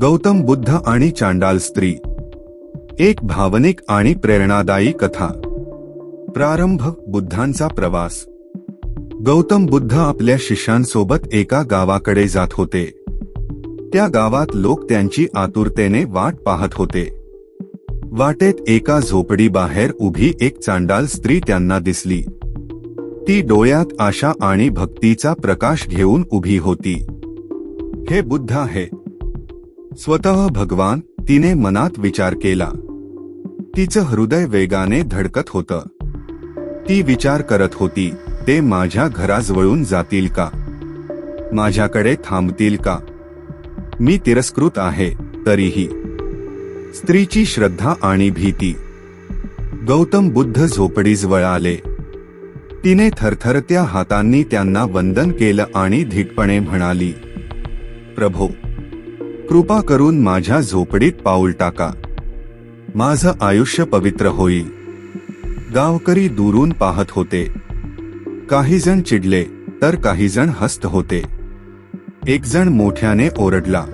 गौतम बुद्ध आणि चांडाल स्त्री. एक भावनिक आणि प्रेरणादायी कथा. प्रारंभ बुद्धांचा प्रवास. गौतम बुद्ध आपल्या शिष्यांसोबत एका गावाकडे जात होते. त्या गावात लोक त्यांची आतुरतेने वाट पाहत होते. वाटेत एका झोपडी बाहेर उभी एक चांडाल स्त्री त्यांना दिसली. ती डोळ्यात आशा आणि भक्तीचा प्रकाश घेऊन उभी होती. हे बुद्ध आहे स्वतः भगवान तिने मनात विचार केला. तिचं हृदय वेगाने धडकत होतं. ती विचार करत होती ते माझ्या घराजवळून जातील का? माझ्याकडे थांबतील का? मी तिरस्कृत आहे तरीही. स्त्रीची श्रद्धा आणि भीती. गौतम बुद्ध झोपडीजवळ आले तिने थरथरत्या हातांनी त्यांना वंदन केलं आणि धीटपणे म्हणाली प्रभो कृपा करून माझ्या झोपडीत पाऊल टाका. माझं आयुष्य पवित्र होईल. गावकरी दुरून पाहत होते. काहीजण चिडले तर काहीजण हस्त होते. एकजण मोठ्याने ओरडला.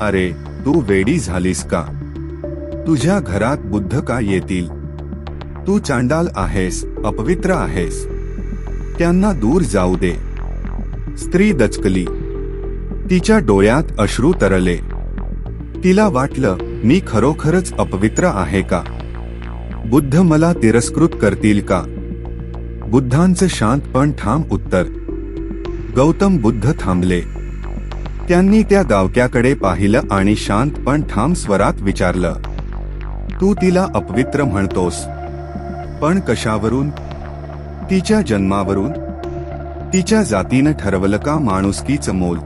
अरे तू वेडी झालीस का? तुझ्या घरात बुद्ध का येतील? तू चांडाल आहेस अपवित्र आहेस. त्यांना दूर जाऊ दे. स्त्री दचकली. तिच्या डोळ्यात अश्रू तरले. तिला वाटलं मी खरोखरच अपवित्र आहे का? बुद्ध मला तिरस्कृत करतील का? बुद्धांचं शांत पण ठाम उत्तर. गौतम बुद्ध थांबले. त्यांनी त्या गावक्याकडे पाहिलं आणि शांत पण ठाम स्वरात विचारलं तू तिला अपवित्र म्हणतोस. पण कशावरून? तिच्या जन्मावरून? तिच्या जातीनं ठरवलं का माणुसकीचं मोल?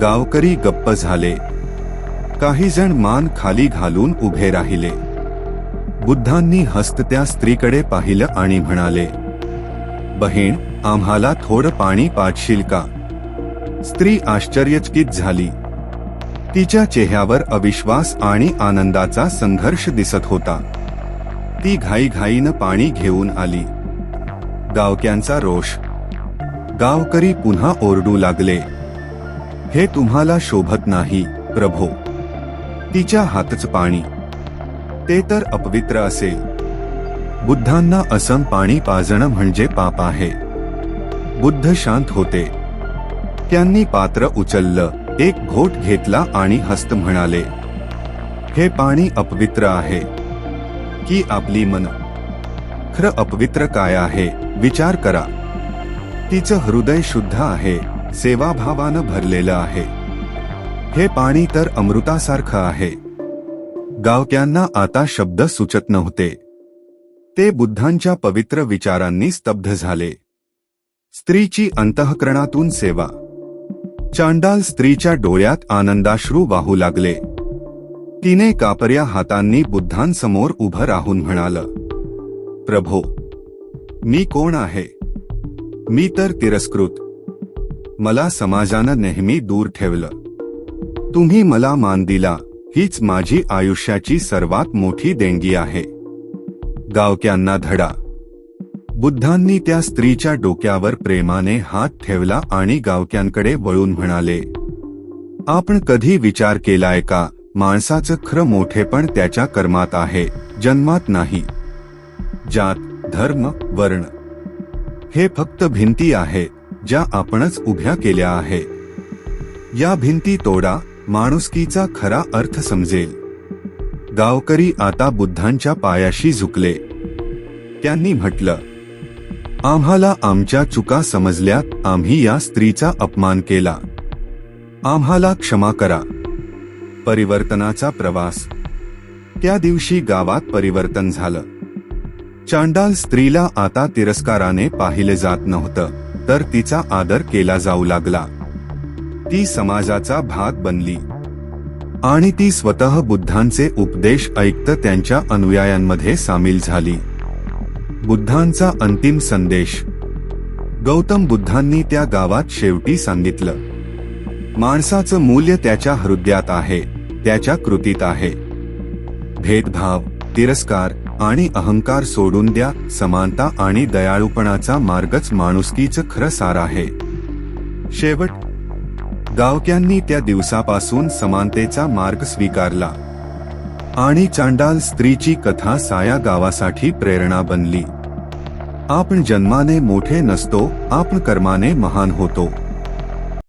गावकरी गप्प झाले. काही जण मान खाली घालून उभे राहिले. बुद्धांनी हस्त त्या स्त्रीकडे पाहिलं आणि म्हणाले बहीण आम्हाला थोडं पाणी पाठशील का? स्त्री आश्चर्यचकित झाली. तिच्या चेहऱ्यावर अविश्वास आणि आनंदाचा संघर्ष दिसत होता. ती घाईघाईनं पाणी घेऊन आली. गावक्यांचा रोष. गावकरी पुन्हा ओरडू लागले. हे तुम्हाला शोभत नाही प्रभो. तिच्या हातच पाणी. ते तर अपवित्र असेल बुद्धांना असम पाणी पाजणं म्हणजे पाप आहे. बुद्ध शांत होते. त्यांनी पात्र उचललं एक घोट घेतला आणि हस्त म्हणाले हे पाणी अपवित्र आहे. की आपली मन? खरं अपवित्र काय आहे? विचार करा. तिचं हृदय शुद्ध आहे सेवाभावानं भरलेलं आहे. हे पाणी तर अमृतासारखं आहे. गावक्यांना आता शब्द सुचत नव्हते. ते बुद्धांच्या पवित्र विचारांनी स्तब्ध झाले. स्त्रीची अंतःकरणातून सेवा. चांडाल स्त्रीच्या डोळ्यात आनंदाश्रू वाहू लागले. तिने कापऱ्या हातांनी बुद्धांसमोर उभं राहून म्हणाल प्रभो मी कोण आहे? मी तर तिरस्कृत. मला समाजानं नेहमी दूर ठेवलं. तुम्ही मला मान दिला हीच माझी आयुष्याची सर्वात मोठी देणगी आहे. गावक्यांना धडा. बुद्धांनी त्या स्त्रीच्या डोक्यावर प्रेमाने हात ठेवला आणि गावक्यांकडे वळून म्हणाले आपण कधी विचार केलाय का? माणसाचं खरं मोठेपण त्याच्या कर्मात आहे जन्मात नाही. जात धर्म वर्ण हे फक्त भिंती आहे ज्या आपणच उभ्या केल्या आहे. या भिंती तोडा माणुसकीचा खरा अर्थ समजेल. गावकरी आता बुद्धांच्या पायाशी झुकले. त्यांनी म्हटलं आम्हाला आमच्या चुका समजल्यात आम्ही या स्त्रीचा अपमान केला. आम्हाला क्षमा करा. परिवर्तनाचा प्रवास. त्या दिवशी गावात परिवर्तन झालं. चांडाल स्त्रीला आता तिरस्काराने पाहिले जात नव्हतं तर तिचा आदर केला जाऊ लागला. ती समाजाचा भाग बनली. आणि ती स्वतः बुद्धांचे उपदेश ऐकत त्यांच्या अनुयायांमध्ये सामील झाली. बुद्धांचा अंतिम संदेश. गौतम बुद्धांनी त्या गावात शेवटी सांगितलं. माणसाचं मूल्य त्याच्या हृदयात आहे त्याच्या कृतीत आहे. भेदभाव तिरस्कार आणि अहंकार सोडून द्या समानता आणि दयाळूपणाचा मार्गच माणुसकीचं खरं सार आहे. शेवट गावक्यांनी त्या दिवसापासून समानतेचा मार्ग स्वीकारला. आणि चांडाल स्त्रीची कथा साया गावासाठी प्रेरणा बनली. आपण जन्माने मोठे नसतो आपण कर्माने महान होतो.